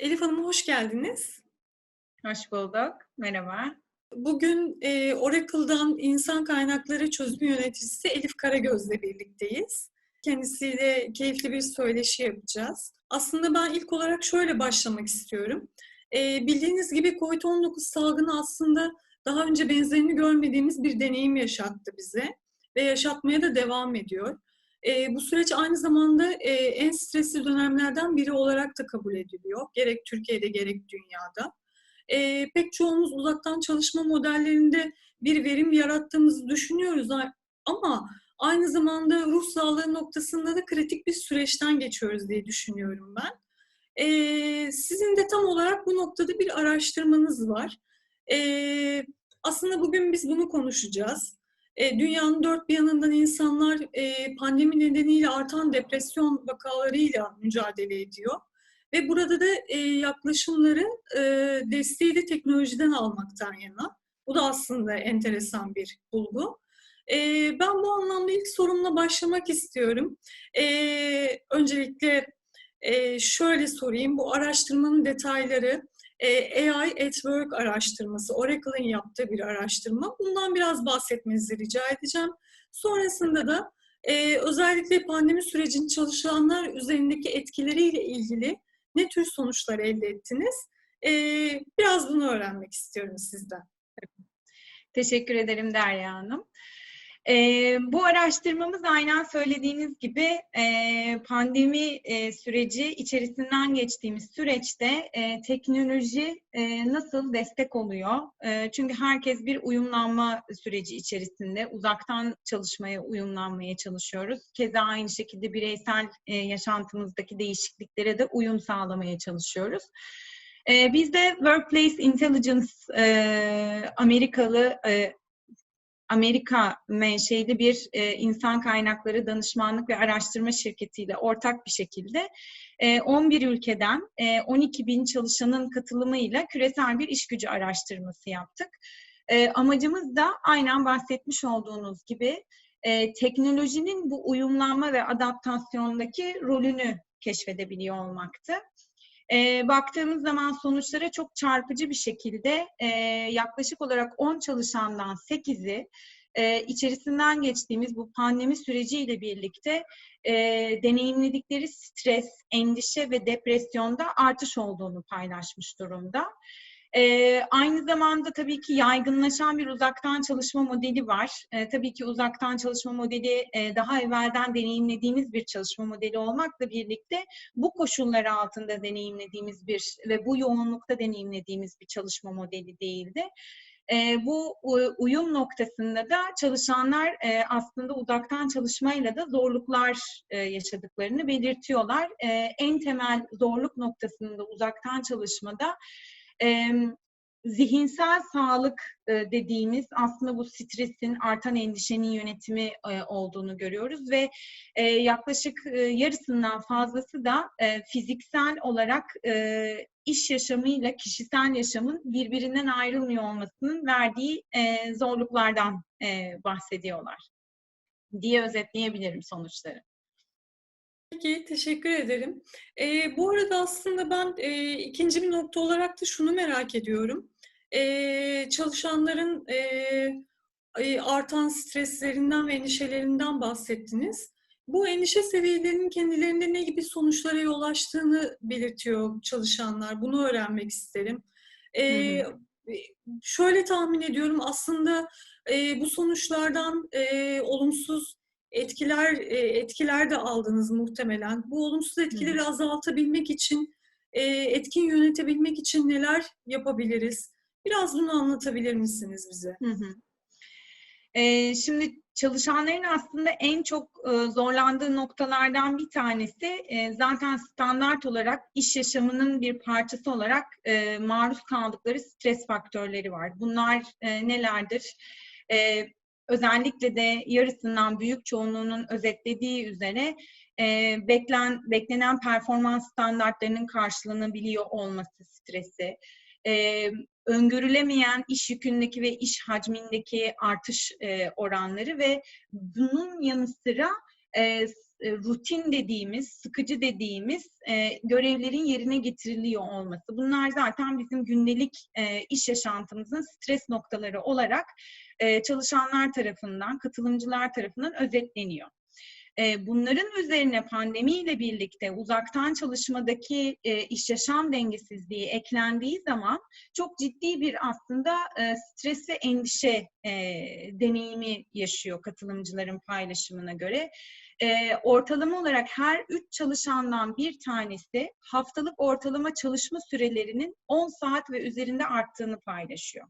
Elif Hanım hoş geldiniz. Hoş bulduk. Merhaba. Bugün e, Oracle'dan insan kaynakları çözüm yöneticisi Elif Karagöz'le birlikteyiz. Kendisiyle keyifli bir söyleşi yapacağız. Aslında ben ilk olarak şöyle başlamak istiyorum. E, bildiğiniz gibi COVID-19 salgını aslında daha önce benzerini görmediğimiz bir deneyim yaşattı bize ve yaşatmaya da devam ediyor. E, bu süreç aynı zamanda e, en stresli dönemlerden biri olarak da kabul ediliyor. Gerek Türkiye'de gerek dünyada. E, pek çoğumuz uzaktan çalışma modellerinde bir verim yarattığımızı düşünüyoruz ama aynı zamanda ruh sağlığı noktasında da kritik bir süreçten geçiyoruz diye düşünüyorum ben. E, sizin de tam olarak bu noktada bir araştırmanız var. E, aslında bugün biz bunu konuşacağız. E, dünyanın dört bir yanından insanlar e, pandemi nedeniyle artan depresyon vakalarıyla mücadele ediyor. Ve burada da e, yaklaşımları desteği de teknolojiden almaktan yana. Bu da aslında enteresan bir bulgu. Ben bu anlamda ilk sorumla başlamak istiyorum. Öncelikle şöyle sorayım, bu araştırmanın detayları e, AI at Work araştırması, Oracle'ın yaptığı bir araştırma. Bundan biraz bahsetmenizi rica edeceğim. Sonrasında da e, özellikle pandemi sürecinin çalışanlar üzerindeki etkileriyle ilgili ne tür sonuçlar elde ettiniz? E, biraz bunu öğrenmek istiyorum sizden. Teşekkür ederim Derya Hanım. E, bu araştırmamız aynen söylediğiniz gibi e, pandemi e, süreci içerisinden geçtiğimiz süreçte e, teknoloji e, nasıl destek oluyor? E, çünkü herkes bir uyumlanma süreci içerisinde uzaktan çalışmaya uyumlanmaya çalışıyoruz. Keza aynı şekilde bireysel e, yaşantımızdaki değişikliklere de uyum sağlamaya çalışıyoruz. Biz de Workplace Intelligence Amerikalı Amerika menşeli bir e, insan kaynakları danışmanlık ve araştırma şirketiyle ortak bir şekilde e, 11 ülkeden e, 12 bin çalışanın katılımıyla küresel bir iş gücü araştırması yaptık. E, amacımız da aynen bahsetmiş olduğunuz gibi e, teknolojinin bu uyumlanma ve adaptasyondaki rolünü keşfedebiliyor olmaktı. E, baktığımız zaman sonuçlara çok çarpıcı bir şekilde e, yaklaşık olarak 10 çalışandan 8'i e, içerisinden geçtiğimiz bu pandemi süreciyle birlikte e, deneyimledikleri stres, endişe ve depresyonda artış olduğunu paylaşmış durumda. E, aynı zamanda tabii ki yaygınlaşan bir uzaktan çalışma modeli var. E, tabii ki uzaktan çalışma modeli e, daha evvelden deneyimlediğimiz bir çalışma modeli olmakla birlikte bu koşullar altında deneyimlediğimiz bir ve bu yoğunlukta deneyimlediğimiz bir çalışma modeli değildi. E, bu uyum noktasında da çalışanlar e, aslında uzaktan çalışmayla da zorluklar e, yaşadıklarını belirtiyorlar. E, en temel zorluk noktasında uzaktan çalışmada e, zihinsel sağlık e, dediğimiz aslında bu stresin, artan endişenin yönetimi e, olduğunu görüyoruz ve e, yaklaşık e, yarısından fazlası da e, fiziksel olarak e, iş yaşamıyla kişisel yaşamın birbirinden ayrılmıyor olmasının verdiği e, zorluklardan e, bahsediyorlar diye özetleyebilirim sonuçları. Peki, teşekkür ederim. E, bu arada aslında ben e, ikinci bir nokta olarak da şunu merak ediyorum. E, çalışanların e, artan streslerinden ve endişelerinden bahsettiniz. Bu endişe seviyelerinin kendilerinde ne gibi sonuçlara yol açtığını belirtiyor çalışanlar. Bunu öğrenmek isterim. E, hı hı. Şöyle tahmin ediyorum aslında e, bu sonuçlardan e, olumsuz etkiler e, etkiler de aldınız muhtemelen. Bu olumsuz etkileri azaltabilmek için, e, etkin yönetebilmek için neler yapabiliriz? Biraz bunu anlatabilir misiniz bize? Hı hı. Ee, şimdi çalışanların aslında en çok e, zorlandığı noktalardan bir tanesi e, zaten standart olarak iş yaşamının bir parçası olarak e, maruz kaldıkları stres faktörleri var. Bunlar e, nelerdir? E, özellikle de yarısından büyük çoğunluğunun özetlediği üzere e, beklen, beklenen performans standartlarının karşılanabiliyor olması stresi, e, öngörülemeyen iş yükündeki ve iş hacmindeki artış e, oranları ve bunun yanı sıra e, rutin dediğimiz, sıkıcı dediğimiz e, görevlerin yerine getiriliyor olması. Bunlar zaten bizim gündelik e, iş yaşantımızın stres noktaları olarak e, çalışanlar tarafından, katılımcılar tarafından özetleniyor. E, bunların üzerine pandemiyle birlikte uzaktan çalışmadaki e, iş yaşam dengesizliği eklendiği zaman çok ciddi bir aslında stres ve endişe deneyimi yaşıyor katılımcıların paylaşımına göre. Ortalama olarak her üç çalışandan bir tanesi haftalık ortalama çalışma sürelerinin 10 saat ve üzerinde arttığını paylaşıyor.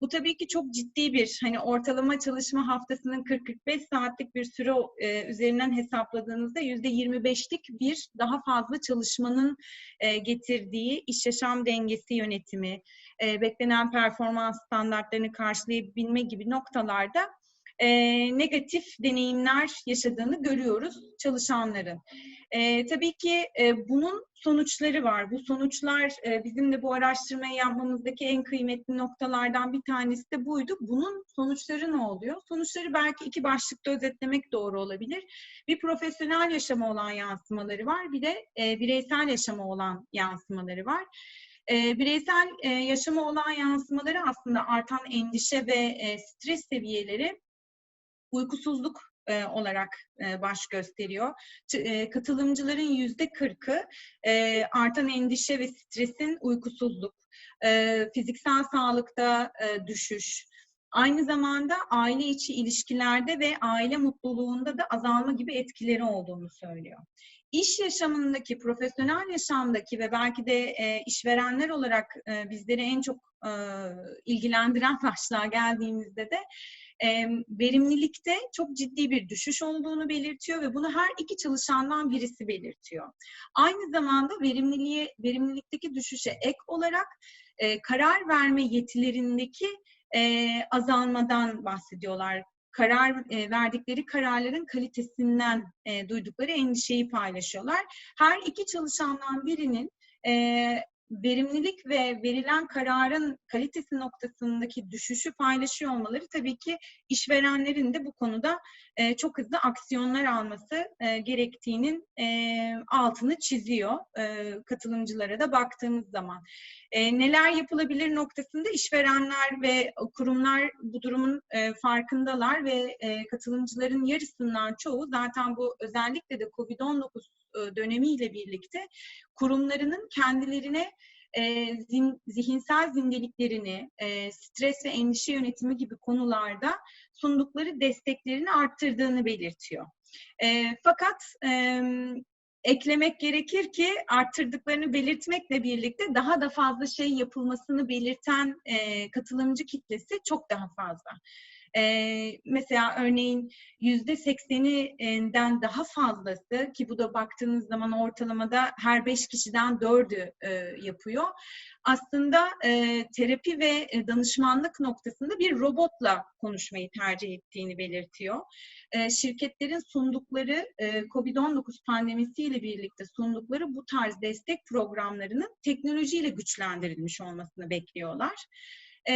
Bu tabii ki çok ciddi bir hani ortalama çalışma haftasının 40-45 saatlik bir süre e, üzerinden hesapladığınızda %25'lik bir daha fazla çalışmanın e, getirdiği iş yaşam dengesi yönetimi, e, beklenen performans standartlarını karşılayabilme gibi noktalarda e, negatif deneyimler yaşadığını görüyoruz çalışanların. E, tabii ki e, bunun sonuçları var. Bu sonuçlar e, bizim de bu araştırmayı yapmamızdaki en kıymetli noktalardan bir tanesi de buydu. Bunun sonuçları ne oluyor? Sonuçları belki iki başlıkta özetlemek doğru olabilir. Bir profesyonel yaşama olan yansımaları var, bir de e, bireysel yaşama olan yansımaları var. E, bireysel e, yaşama olan yansımaları aslında artan endişe ve e, stres seviyeleri uykusuzluk e, olarak e, baş gösteriyor. E, katılımcıların yüzde kırkı e, artan endişe ve stresin uykusuzluk, e, fiziksel sağlıkta e, düşüş, aynı zamanda aile içi ilişkilerde ve aile mutluluğunda da azalma gibi etkileri olduğunu söylüyor. İş yaşamındaki, profesyonel yaşamdaki ve belki de e, işverenler olarak e, bizleri en çok e, ilgilendiren başlığa geldiğimizde de verimlilikte çok ciddi bir düşüş olduğunu belirtiyor ve bunu her iki çalışandan birisi belirtiyor. Aynı zamanda verimliliğe, verimlilikteki düşüşe ek olarak e, karar verme yetilerindeki e, azalmadan bahsediyorlar. Karar e, verdikleri kararların kalitesinden duydukları endişeyi paylaşıyorlar. Her iki çalışandan birinin verimlilik ve verilen kararın kalitesi noktasındaki düşüşü paylaşıyor olmaları tabii ki işverenlerin de bu konuda e, çok hızlı aksiyonlar alması e, gerektiğinin e, altını çiziyor e, katılımcılara da baktığımız zaman. E, neler yapılabilir noktasında işverenler ve kurumlar bu durumun e, farkındalar ve e, katılımcıların yarısından çoğu zaten bu özellikle de COVID-19 e, dönemiyle birlikte kurumlarının kendilerine e, zin, zihinsel zindeliklerini, e, stres ve endişe yönetimi gibi konularda sundukları desteklerini arttırdığını belirtiyor. E, fakat e, eklemek gerekir ki arttırdıklarını belirtmekle birlikte daha da fazla şey yapılmasını belirten e, katılımcı kitlesi çok daha fazla. E, mesela örneğin yüzde sekseninden daha fazlası ki bu da baktığınız zaman ortalamada her beş kişiden dördü e, yapıyor. Aslında e, terapi ve danışmanlık noktasında bir robotla konuşmayı tercih ettiğini belirtiyor. E, şirketlerin sundukları e, COVID-19 pandemisiyle birlikte sundukları bu tarz destek programlarının teknolojiyle güçlendirilmiş olmasını bekliyorlar. E,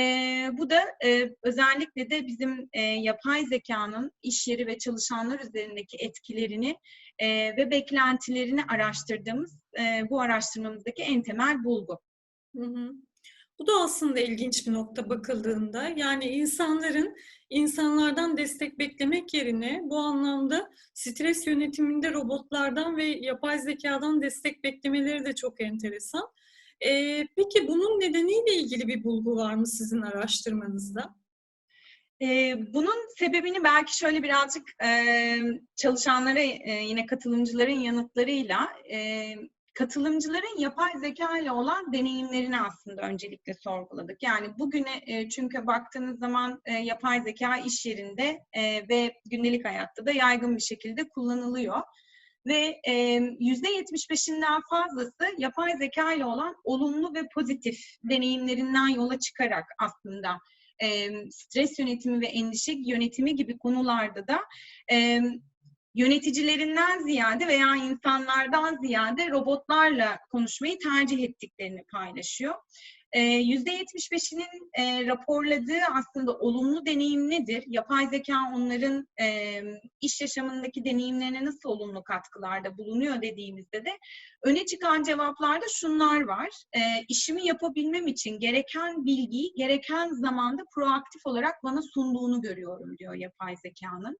bu da e, özellikle de bizim e, yapay zekanın iş yeri ve çalışanlar üzerindeki etkilerini e, ve beklentilerini araştırdığımız e, bu araştırmamızdaki en temel bulgu. Hı hı. Bu da aslında ilginç bir nokta bakıldığında. Yani insanların insanlardan destek beklemek yerine bu anlamda stres yönetiminde robotlardan ve yapay zekadan destek beklemeleri de çok enteresan. E, peki bunun nedeniyle ilgili bir bulgu var mı sizin araştırmanızda? E, bunun sebebini belki şöyle birazcık e, çalışanlara, e, yine katılımcıların yanıtlarıyla e, katılımcıların yapay zeka ile olan deneyimlerini aslında öncelikle sorguladık. Yani bugüne e, çünkü baktığınız zaman e, yapay zeka iş yerinde e, ve gündelik hayatta da yaygın bir şekilde kullanılıyor ve yüzde 75'inden fazlası yapay zeka ile olan olumlu ve pozitif deneyimlerinden yola çıkarak aslında e, stres yönetimi ve endişe yönetimi gibi konularda da e, yöneticilerinden ziyade veya insanlardan ziyade robotlarla konuşmayı tercih ettiklerini paylaşıyor. E, %75'inin e, raporladığı aslında olumlu deneyim nedir? Yapay zeka onların e, iş yaşamındaki deneyimlerine nasıl olumlu katkılarda bulunuyor dediğimizde de öne çıkan cevaplarda şunlar var. E, işimi yapabilmem için gereken bilgiyi gereken zamanda proaktif olarak bana sunduğunu görüyorum diyor yapay zekanın.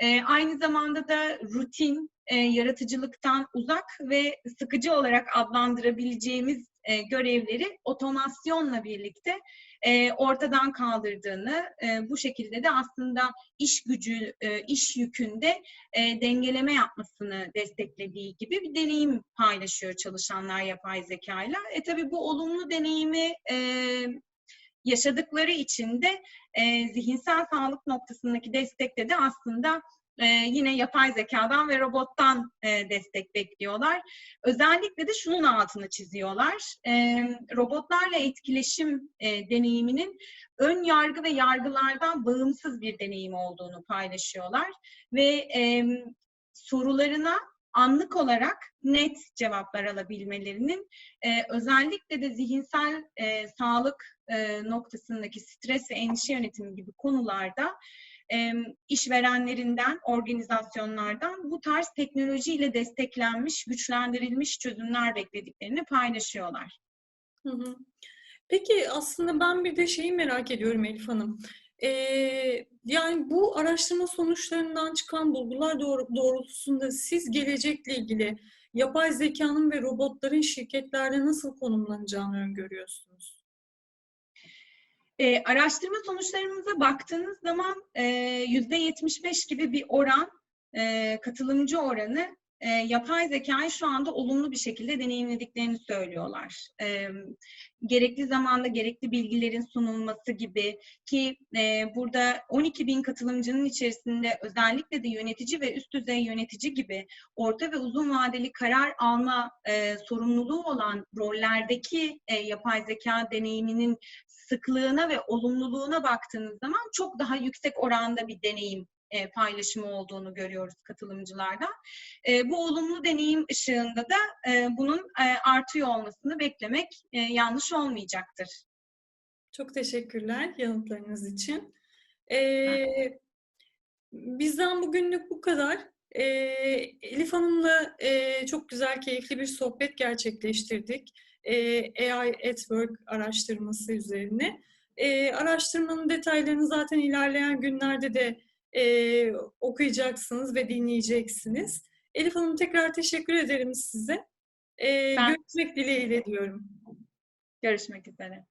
E, aynı zamanda da rutin, e, yaratıcılıktan uzak ve sıkıcı olarak adlandırabileceğimiz e, görevleri otomasyonla birlikte e, ortadan kaldırdığını, e, bu şekilde de aslında iş gücü, e, iş yükünde e, dengeleme yapmasını desteklediği gibi bir deneyim paylaşıyor çalışanlar yapay zekayla. E tabii bu olumlu deneyimi e, yaşadıkları için de e, zihinsel sağlık noktasındaki destekte de aslında e, yine yapay zekadan ve robottan e, destek bekliyorlar. Özellikle de şunun altını çiziyorlar. E, robotlarla etkileşim e, deneyiminin ön yargı ve yargılardan bağımsız bir deneyim olduğunu paylaşıyorlar. Ve e, sorularına anlık olarak net cevaplar alabilmelerinin e, özellikle de zihinsel e, sağlık e, noktasındaki stres ve endişe yönetimi gibi konularda e, işverenlerinden, organizasyonlardan bu tarz teknolojiyle desteklenmiş, güçlendirilmiş çözümler beklediklerini paylaşıyorlar. Hı hı. Peki aslında ben bir de şeyi merak ediyorum Elif Hanım. Ee, yani bu araştırma sonuçlarından çıkan bulgular doğru, doğrultusunda siz gelecekle ilgili yapay zekanın ve robotların şirketlerde nasıl konumlanacağını öngörüyorsunuz? E, araştırma sonuçlarımıza baktığınız zaman yüzde 75 gibi bir oran, e, katılımcı oranı e, yapay zekayı şu anda olumlu bir şekilde deneyimlediklerini söylüyorlar. E, gerekli zamanda gerekli bilgilerin sunulması gibi ki e, burada 12 bin katılımcının içerisinde özellikle de yönetici ve üst düzey yönetici gibi orta ve uzun vadeli karar alma e, sorumluluğu olan rollerdeki e, yapay zeka deneyiminin sıklığına ve olumluluğuna baktığınız zaman çok daha yüksek oranda bir deneyim e, paylaşımı olduğunu görüyoruz katılımcılarda. E, bu olumlu deneyim ışığında da e, bunun e, artıyor olmasını beklemek e, yanlış olmayacaktır. Çok teşekkürler yanıtlarınız için. Ee, bizden bugünlük bu kadar. Ee, Elif Hanım'la e, çok güzel, keyifli bir sohbet gerçekleştirdik. E, AI at Work araştırması üzerine. E, araştırmanın detaylarını zaten ilerleyen günlerde de e, okuyacaksınız ve dinleyeceksiniz. Elif Hanım tekrar teşekkür ederim size. E, Ben... Görüşmek dileğiyle diyorum. Görüşmek üzere.